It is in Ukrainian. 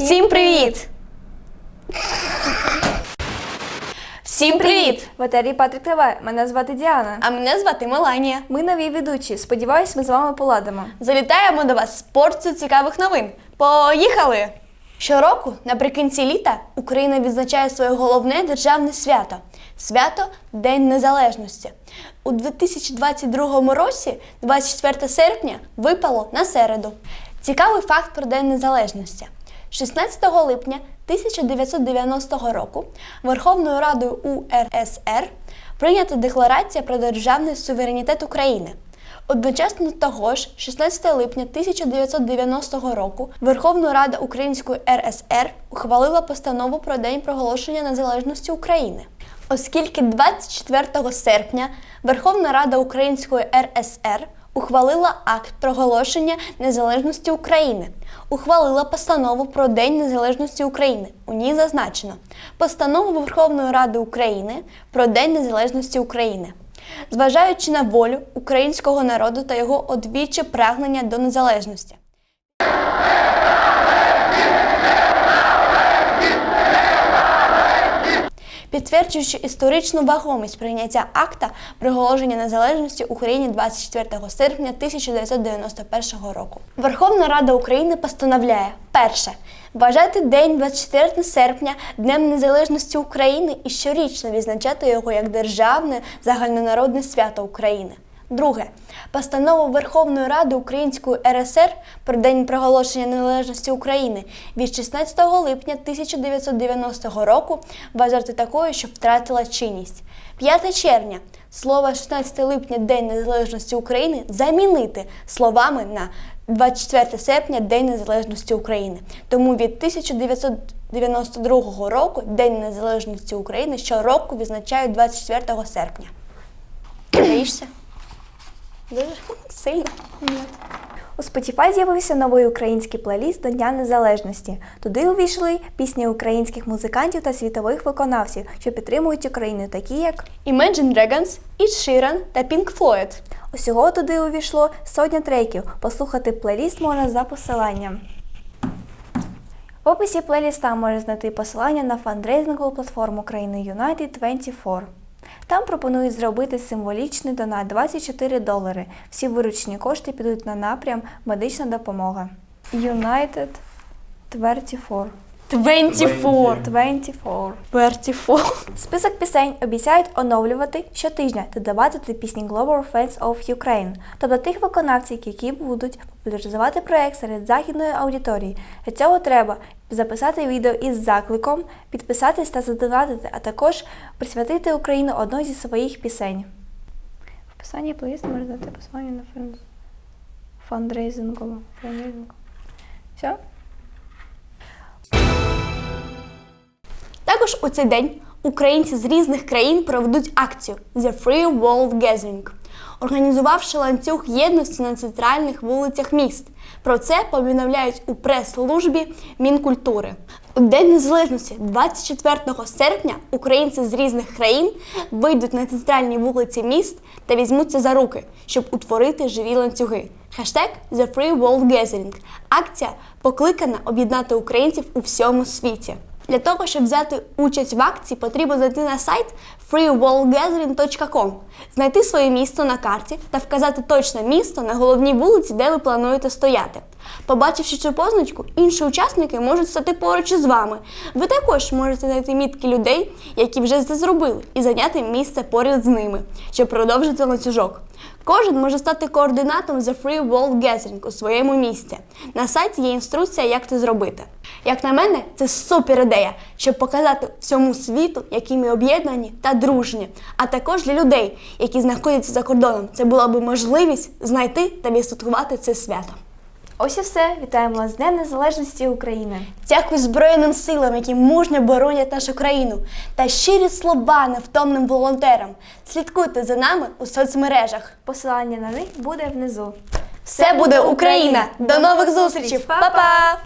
Всім привіт! Всім привіт! В етері Патрик ТВ. Мене звати Діана. А мене звати Меланія. Ми нові ведучі. Сподіваюсь, ми з вами поладимо. Залітаємо до вас з порцію цікавих новин. Поїхали! Щороку, наприкінці літа, Україна відзначає своє головне державне свято свято День Незалежності. У 2022 році, 24 серпня, випало на середу. Цікавий факт про День Незалежності. 16 липня 1990 року Верховною Радою УРСР прийнята Декларація про державний суверенітет України. Одночасно того ж, 16 липня 1990 року Верховна Рада Української РСР ухвалила постанову про День проголошення незалежності України. Оскільки 24 серпня Верховна Рада Української РСР ухвалила акт проголошення незалежності України, ухвалила постанову про День Незалежності України. У ній зазначено постанову Верховної Ради України про День Незалежності України. Зважаючи на волю українського народу та його одвіче прагнення до незалежності. Підтверджуючи історичну вагомість прийняття акта проголошення незалежності Україні 24 серпня 1991 року. Верховна Рада України постановляє перше. Вважати День 24 серпня Днем Незалежності України і щорічно відзначати його як державне загальнонародне свято України. Друге. Постанову Верховної Ради Української РСР про День проголошення незалежності України від 16 липня 1990 року вважати такою, що втратила чинність. 5 червня. Слово 16 липня День Незалежності України замінити словами на 24 серпня День Незалежності України. Тому від 1992 року День Незалежності України щороку відзначають 24 серпня. Боїшся? Дуже сильно. У Spotify з'явився новий український плейліст до Дня Незалежності. Туди увійшли пісні українських музикантів та світових виконавців, що підтримують Україну, такі як Imagine Dragons, Ed Sheeran та Pink Floyd. усього туди увійшло сотня треків. Послухати плейліст можна за посиланням. В описі плейліста можна знайти посилання на фандрейзингову платформу країни United 24. Там пропонують зробити символічний донат 24 долари. Всі виручені кошти підуть на напрям медична допомога. United 24. 24. 24. 24. Список пісень обіцяють оновлювати щотижня та додавати пісні Global Fans of Ukraine, тобто тих виконавців, які будуть популяризувати проект серед західної аудиторії. Для цього треба записати відео із закликом, підписатись та задонатити, а також присвятити Україну одній зі своїх пісень. В описанні плейлисту можна знайти посилання на фан... фандрейзингову. фандрейзингову. Все? Також у цей день українці з різних країн проведуть акцію The Free World Gathering, організувавши ланцюг єдності на центральних вулицях міст. Про це повідомляють у прес-службі Мінкультури. У День Незалежності, 24 серпня, українці з різних країн вийдуть на центральні вулиці міст та візьмуться за руки, щоб утворити живі ланцюги. Хештег The Free World Gathering. Акція покликана об'єднати українців у всьому світі. Для того, щоб взяти участь в акції, потрібно зайти на сайт freeworldgathering.com, знайти своє місто на карті та вказати точне місто на головній вулиці, де ви плануєте стояти. Побачивши цю позначку, інші учасники можуть стати поруч із вами. Ви також можете знайти мітки людей, які вже це зробили, і зайняти місце поряд з ними, щоб продовжити ланцюжок. Кожен може стати координатом The Free World Gathering у своєму місці. На сайті є інструкція, як це зробити. Як на мене, це супер ідея, щоб показати всьому світу, які ми об'єднані та дружні, а також для людей, які знаходяться за кордоном. Це була б можливість знайти та відсвяткувати це свято. Ось і все. Вітаємо вас з Днем Незалежності України. Дякую Збройним силам, які мужньо боронять нашу країну, та щирі слова невтомним волонтерам. Слідкуйте за нами у соцмережах. Посилання на них буде внизу. Все буде Україна! До нових зустрічей! Па-па!